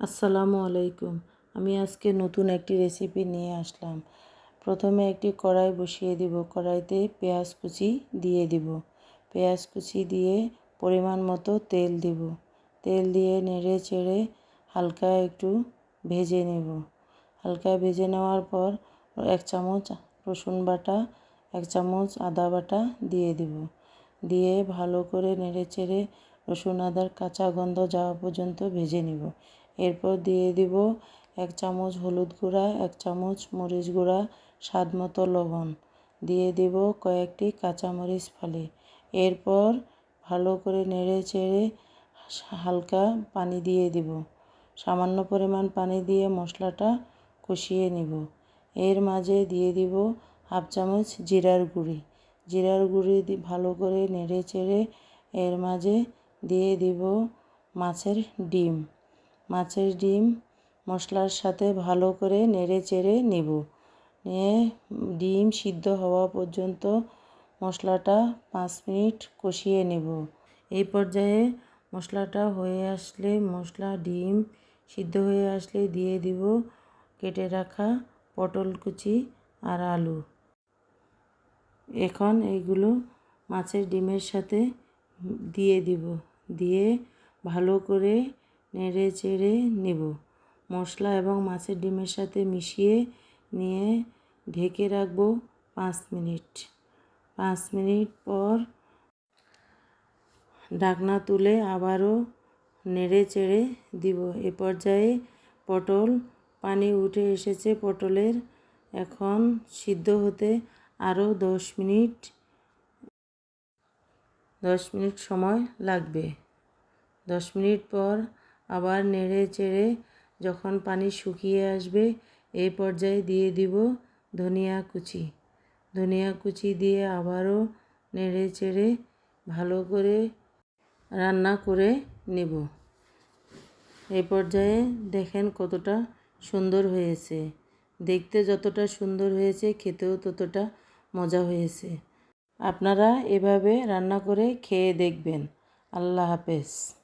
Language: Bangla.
আসসালামু আলাইকুম। আমি আজকে নতুন একটি রেসিপি নিয়ে আসলাম। প্রথমে একটি কড়াই বসিয়ে দিব। কড়াইতে পেঁয়াজ কুচি দিয়ে দিব। পেঁয়াজ কুচি দিয়ে পরিমাণ মতো তেল দিব। তেল দিয়ে নেড়ে চেড়ে হালকা একটু ভেজে নেব। হালকা ভেজে নেওয়ার পর এক চামচ রসুন বাটা, এক চামচ আদা বাটা দিয়ে দিব। দিয়ে ভালো করে নেড়ে চেড়ে রসুন আদার কাঁচা গন্ধ যাওয়া পর্যন্ত ভেজে নিব। এরপর দিয়ে দিব এক চামচ হলুদ গুঁড়া, এক চামচ মরিচ গুঁড়া, স্বাদ মতো লবণ। দিয়ে দিব কয়েকটি কাঁচামরিচ ফালি। এরপর ভালো করে নেড়ে চেড়ে হালকা পানি দিয়ে দিব। সামান্য পরিমাণ পানি দিয়ে মশলাটা কষিয়ে নিব। এর মাঝে দিয়ে দিব হাফ চামচ জিরার গুঁড়ি। জিরার গুঁড়ি ভালো করে নেড়ে চেড়ে এর মাঝে দিয়ে দিব মাছের ডিম। মাছের ডিম মশলার সাথে ভালো করে নেড়ে চেড়ে নেব। নিয়ে ডিম সিদ্ধ হওয়া পর্যন্ত মশলাটা পাঁচ মিনিট কষিয়ে নেব। এই পর্যায়ে মশলাটা হয়ে আসলে মশলা ডিম সিদ্ধ হয়ে আসলে দিয়ে দিব কেটে রাখা পটল কুচি আর আলু। এখন এইগুলো মাছের ডিমের সাথে দিয়ে দিব। দিয়ে ভালো করে নেড়ে চেড়ে নেব। মশলা এবং মাছের ডিমের সাথে মিশিয়ে নিয়ে ঢেকে রাখব পাঁচ মিনিট। পাঁচ মিনিট পর ঢাকনা তুলে আবারও নেড়ে চেড়ে দিব। এ পর্যায়ে পটল, পানি উঠে এসেছে পটলের। এখন সিদ্ধ হতে আরও দশ মিনিট দশ মিনিট সময় লাগবে। দশ মিনিট পর আবার নেড়ে চেড়ে যখন পানি শুকিয়ে আসবে এই পর্যায়ে দিয়ে দিব ধনিয়া কুচি। ধনিয়া কুচি দিয়ে আবারও নেড়ে চেড়ে ভালো করে রান্না করে নেব। এই পর্যায়ে দেখেন কতটা সুন্দর হয়েছে। দেখতে যতটা সুন্দর হয়েছে, খেতেও ততটা মজা হয়েছে। আপনারা এভাবে রান্না করে খেয়ে দেখবেন। আল্লাহ হাফেজ।